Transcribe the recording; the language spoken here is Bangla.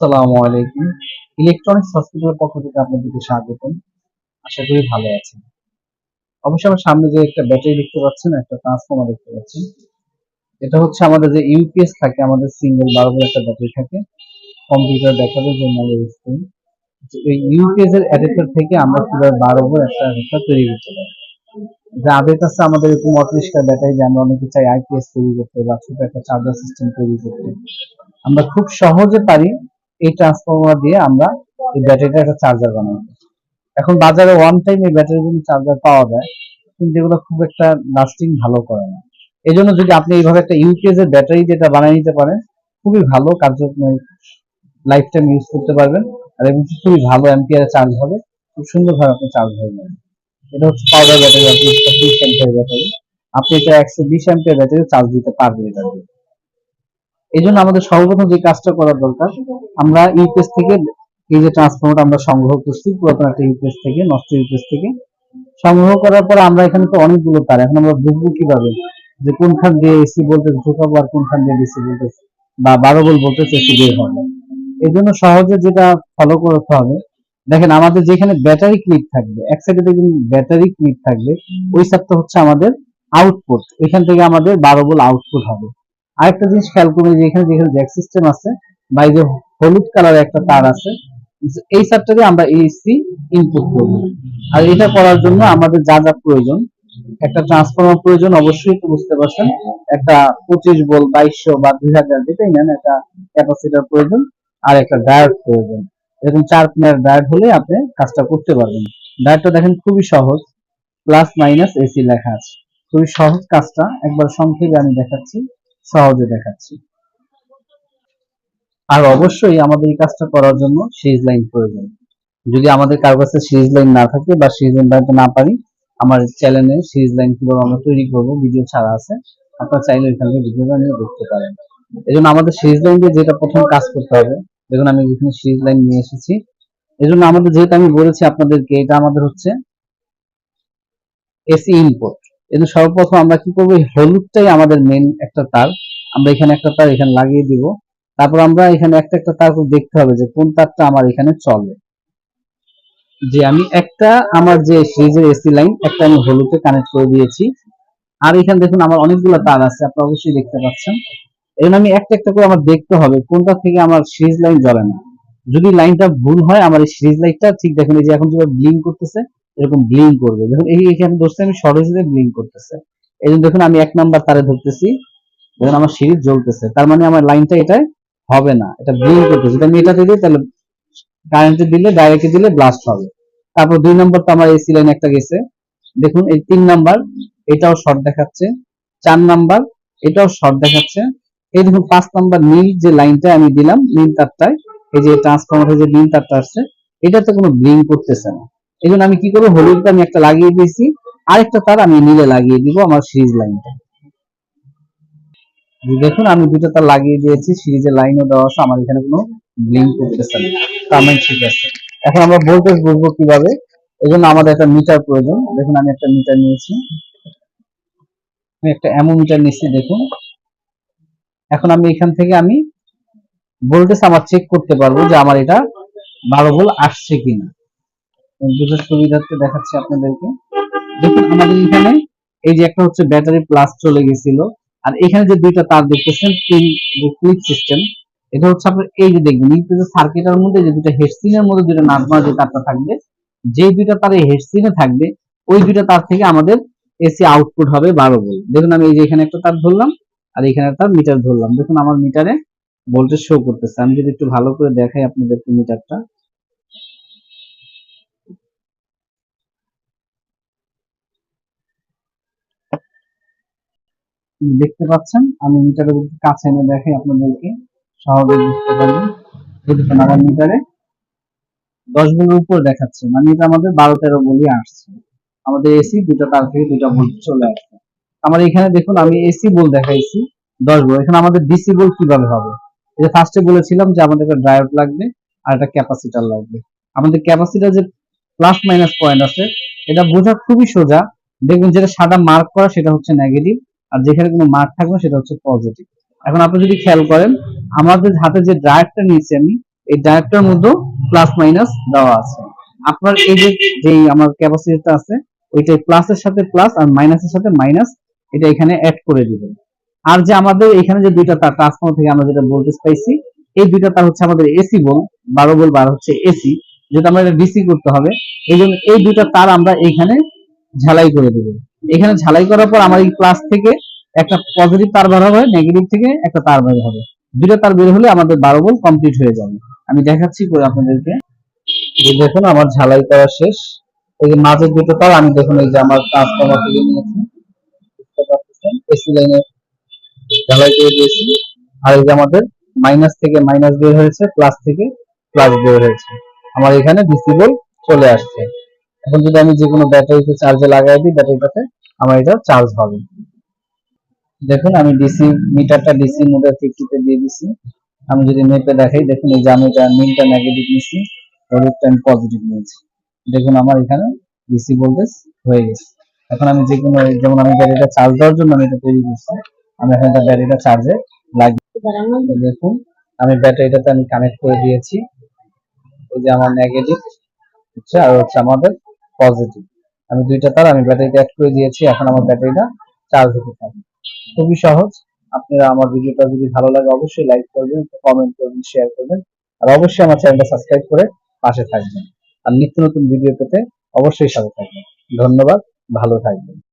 আসসালামু আলাইকুম। ইলেকট্রনিক্স হসপিটালের পক্ষ থেকে আপনাদেরকে স্বাগতম। আশা করি ভালো আছেন। অবশ্যই আমার সামনে যে একটা ব্যাটারি দেখতে পাচ্ছেন, একটা ট্রান্সফর্মার দেখতে পাচ্ছেন। এটা হচ্ছে আমাদের যে ইউপিএস থাকে, আমাদের সিঙ্গেল একটা ব্যাটারি থাকে। কম্পিউটার জন্য আমাদের স্ক্রিন এই ইউপিএস এর অ্যাডাপ্টার থেকে আমরা কীভাবে বারো একটা অ্যাডাপ্টার তৈরি করতে পারি? যে আদের কাছে আমাদের এরকম ব্যাটারি যে আমরা অনেকে চাই আইপিএস তৈরি করতে বা ছোট একটা চার্জার সিস্টেম তৈরি করতে। আমরা খুব সহজে পারি এই ট্রান্সফর্মার দিয়ে আমরা এই ব্যাটারিটা একটা চার্জার বানাবো। এখন বাজারে ওয়ান টাইম এই ব্যাটারিগুলো চার্জার পাওয়া যায়, কিন্তু এগুলো খুব একটা লাস্টিং ভালো করে না। এই জন্য যদি আপনি এইভাবে একটা ইউপিএস এর ব্যাটারি যেটা বানিয়ে নিতে পারেন, খুবই ভালো কার্যক্রমে লাইফ টাইম ইউজ করতে পারবেন, আর এবং খুবই ভালো অ্যাম্পিয়ারে চার্জ হবে, খুব সুন্দরভাবে আপনি চার্জ হয়ে যাবেন এটা হচ্ছে পাউডার ব্যাটারি আপনি বিশ অ্যাম্পিয়ার ব্যাটারি আপনি এটা একশো বিশ অ্যাম্পিয়ার ব্যাটারি চার্জ দিতে পারবেন এটা দিয়ে। এই জন্য আমাদের সর্বপ্রথম যে কাজটা করার দরকার, আমরা ইউপিএস থেকে এই যে ট্রান্সফর্মারটা আমরা সংগ্রহ করছি, পুরাতন একটা ইউপিএস থেকে, নষ্ট ইউপিএস থেকে। সংগ্রহ করার পর আমরা এখানে তো অনেকগুলো তার, এখন আমরা বুঝব কীভাবে? যে কোনখান দিয়ে এসি ভোল্টেজ ঢোকাবো আর কোনখান দিয়ে ডিসি ভোল্টেজ বা বারো ভোল্ট ভোল্টেজ এসি বের হবে। এই জন্য সহজে যেটা ফলো করতে হবে, দেখেন আমাদের যেখানে ব্যাটারি ক্লিপ থাকবে, এক সাইডে দেখবেন ব্যাটারি ক্লিপ থাকবে, ওই সাইডটা হচ্ছে আমাদের আউটপুট এখান থেকে আমাদের বারো ভোল্ট আউটপুট হবে। আরেকটা জিনিস খেয়াল করবেন যে এখানে যেখানে জ্যাক সিস্টেম আছে, বা এই যে হলুদ কালারের একটা তার আছে, এই সারটা দিয়ে আমরা এসি ইনপুট করব। আর এটা করার জন্য আমাদের যা যা প্রয়োজন, একটা ট্রান্সফর্মার প্রয়োজন, অবশ্যই তো বুঝতে পারছেন, একটা পঁচিশ বল বাইশশো বা দুই হাজার যেটাই নেন, একটা ক্যাপাসিটার প্রয়োজন, আর একটা ডায়োড প্রয়োজন। এরকম চার পিনের ডায়োড হলে আপনি কাজটা করতে পারবেন। ডায়োডটা দেখেন খুবই সহজ প্লাস মাইনাস এসি লেখা আছে। খুবই সহজ কাজটা, একবার সংক্ষেপে আমি দেখাচ্ছি। সহজে দেখাচ্ছি। আর অবশ্যই আমাদের এই কাজটা করার জন্য সিরিজ লাইন প্রয়োজন। যদি আমাদের কারও কাছে সিরিজ লাইন না থাকে বা সিরিজ লাইন বানাতে না পারি, আমার চ্যানেলে সিরিজ লাইন কীভাবে আমরা তৈরি করব, ভিডিও ছাড়া আছে, আপনারা চাইলে ওইখান থেকে ভিডিওটা নিয়ে দেখতে পারেন। এই জন্য আমাদের সিরিজ লাইন দিয়ে যেটা প্রথম কাজ করতে হবে, দেখুন আমি এখানে সিরিজ লাইন নিয়ে এসেছি। এই জন্য আমাদের যেহেতু আমি বলেছি আপনাদেরকে, এটা আমাদের হচ্ছে এসি ইনপুট কিন্তু সর্বপ্রথম আমরা কি করব? হলুদটাই আমাদের মেন একটা তার। আমরা এখানে একটা তার এখানে লাগিয়ে দিব। তারপর আমরা এখানে একটা একটা তার দেখতে হবে যে কোন তারটা আমার এখানে চলে। যে আমি একটা আমার যে ফ্রিজের এসি লাইন একটা আমি হলুদে কানেক্ট করে দিয়েছি। আর এখানে দেখুন আমার অনেকগুলো তার আছে, আপনারা অবশ্যই দেখতে পাচ্ছেন। এই আমি একটা একটা করে আমার দেখতে হবে, কোনটা থেকে আমার সিরিজ লাইন জ্বলে না। যদি লাইনটা ভুল হয়, আমার এই সিরিজ লাইটটা ঠিক দেখুন, এই যে এখন যেভাবে ব্লিং করতেছে এরকম ব্লিং করবে। দেখুন, এই এখানে দোষটা আমি সরাসরি ব্লিং করতেছে। এই জন্য দেখুন, আমি এক নাম্বার তারে ধরতেছি। দেখুন, আমার সিরিজ জ্বলতেছে। তার মানে আমার লাইনটা এটাই হবে না। এটা ব্লিং করতেছে। আমি এটাতে দিই, তাহলে কারেন্টে দিলে ডাইরেক্টে দিলে ব্লাস্ট হবে। তারপর দুই নাম্বার তো আমার এসি লাইন একটা গেছে। দেখুন, এই তিন নাম্বার এটাও শর্ট দেখাচ্ছে। চার নাম্বার এটাও শর্ট দেখাচ্ছে। এই দেখুন, পাঁচ নাম্বার নীল যে লাইনটা আমি দিলাম, নীল তারটায়, এই যে ট্রান্সফরমারের যে নীল তারটা আসছে, এটাতে কোনো ব্লিং করতেছে না। এই জন্য আমি কি করব? হলুদটা আমি একটা লাগিয়ে দিয়েছি। আরেকটা তার আমি নীলে লাগিয়ে দিব আমার সিরিজ লাইনটা। দেখুন, আমি দুটো তার লাগিয়ে দিয়েছি, সিরিজের লাইনও দেওয়া আমার এখানে কোনো ব্লিং করতেছে না মানে ঠিক আছে। এখন আমরা ভোল্টেজ বুঝব কীভাবে? এই জন্য আমাদের একটা মিটার প্রয়োজন। দেখুন, আমি একটা মিটার নিয়েছি। আমি একটা অ্যামোমিটার নিচ্ছি দেখুন। এখন আমি এখান থেকে আমি ভোল্টেজ আমার চেক করতে পারব যে আমার এটা বারো ভোল্ট আসছে কিনা। বুঝার সুবিধার্থে দেখাচ্ছি আপনাদেরকে। দেখুন, আমাদের এখানে এই যে একটা হচ্ছে ব্যাটারি প্লাস চলে গেছিল। আর এখানে যে দুইটা তার দেখতেছেন যে সিস্টেম এটা হচ্ছে আপনার, এই যে দেখবেন এই সার্কিটের মধ্যে যে দুইটা হেডসিনের মধ্যে দুইটা নাটমা যে তারটা থাকবে, যে দুইটা তার হেডসিনে থাকবে, ওই দুইটা তার থেকে আমাদের এসি আউটপুট হবে বারো ভোল্ট দেখুন, আমি এই যে এখানে একটা তার ধরলাম, আর এখানে একটা মিটার ধরলাম। দেখুন, আমার মিটারে ভোল্টেজ শো করতেছে। আমি যদি একটু ভালো করে দেখাই আপনাদেরকে মিটারটা দেখতে পাচ্ছেন, আমি মিটারের কাছে এনে দেখাই আপনাদেরকে। সহজে বুঝতে পারবেন দেখুন, আমার মিটারে দশ ভোল্টের উপর দেখাচ্ছে মানে এটা আমাদের বারো তেরো বলি আসছে। আমাদের এসি দুটা তার থেকে দুটা ভোল্ট চলে আসছে। আমার এখানে দেখুন, আমি এসি বল দেখাইছি, দশ ভোল্ট। এখানে আমাদের ডিসি বল কীভাবে হবে? যে ফার্স্টে বলেছিলাম যে আমাদের একটা ড্রাইভ লাগবে আর একটা ক্যাপাসিটার লাগবে। আমাদের ক্যাপাসিটার যে প্লাস মাইনাস পয়েন্ট আছে, এটা বোঝা খুবই সোজা। দেখবেন যেটা সাদা মার্ক করা, সেটা হচ্ছে নেগেটিভ আর যেখানে কোনো মার্ক থাকবে সেটা হচ্ছে পজিটিভ এখন আপনি যদি খেয়াল করেন, আমাদের হাতে যে ড্রাইভটা নিয়েছি আমি, এই ডায়োডটার মধ্যে প্লাস মাইনাস দেওয়া আছে। আপনার এই যে যে আমার ক্যাপাসিটিটা আছে, ওইটাই প্লাসের সাথে প্লাস আর মাইনাসের সাথে মাইনাস এটা এখানে অ্যাড করে দিবেন। আর যে আমাদের এখানে যে দুইটা তার ট্রান্সফর্মার থেকে আমরা যেটা ভোল্টেজ পাইছি, এই দুইটা তার হচ্ছে আমাদের এসি বল, বারো বল, বার হচ্ছে এসি যেটা আমরা ডিসি করতে হবে, এই জন্য এই দুইটা তার আমরা এখানে ঝালাই করে দেবো। এখানে ঝালাই করার পর আমার এই প্লাস থেকে একটা পজিটিভ তার বের হবে নেগেটিভ থেকে একটা তার বের হবে। দুইটা তার বের হলে আমাদের বারো বল কমপ্লিট হয়ে যাবে। আমি দেখাচ্ছি করে আপনাদেরকে। যে দেখুন, আমার ঝালাই করা শেষ। এই যে মাঝের দুটো তার, আমি দেখুন এই যে আমার ট্রান্সফর্মার থেকে নিয়েছি। এসি লাইনে ঝালাই করে দিয়েছি। আর এই যে আমাদের মাইনাস থেকে মাইনাস বের হয়েছে প্লাস থেকে প্লাস বের হয়েছে। আমার এখানে ডিসি বল চলে আসছে। এখন যদি আমি যে কোনো ব্যাটারিতে চার্জে লাগাই দিই ব্যাটারিটাতে আমার এটা চার্জ হবে। দেখুন, আমি ডিসি মিটারটা ডিসি মোডে ফিফটিতে দিয়ে দিছি। আমি যদি মেপে দেখাই, দেখুন, এই যে আমি এটা মিনটা নেগেটিভ নিছি হলুদটা আমি পজিটিভ নিয়েছি। দেখুন, আমার এখানে ডিসি ভোল্টেজ হয়ে গেছে। এখন আমি যে কোনো যেমন আমি ব্যাটারিটা চার্জ দেওয়ার জন্য আমি এটা তৈরি করছি, আমি এখন এটা ব্যাটারিটা চার্জে লাগিয়ে দেখুন, আমি ব্যাটারিটাতে আমি কানেক্ট করে দিয়েছি। এই যে আমার নেগেটিভ হচ্ছে, আর হচ্ছে আমাদের পজিটিভ আমি দুইটা তার, আমি ব্যাটারিতে অ্যাড করে দিয়েছি, এখন আমার ব্যাটারিটা চার্জ হতে থাকবে। খুবই সহজ। আপনারা আমার ভিডিওটা যদি ভালো লাগে, অবশ্যই লাইক করবেন কমেন্ট করবেন শেয়ার করবেন। আর অবশ্যই আমার চ্যানেলটা সাবস্ক্রাইব করে পাশে থাকবেন। আর নিত্য নতুন ভিডিও পেতে অবশ্যই সাথে থাকবেন। ধন্যবাদ, ভালো থাকবেন।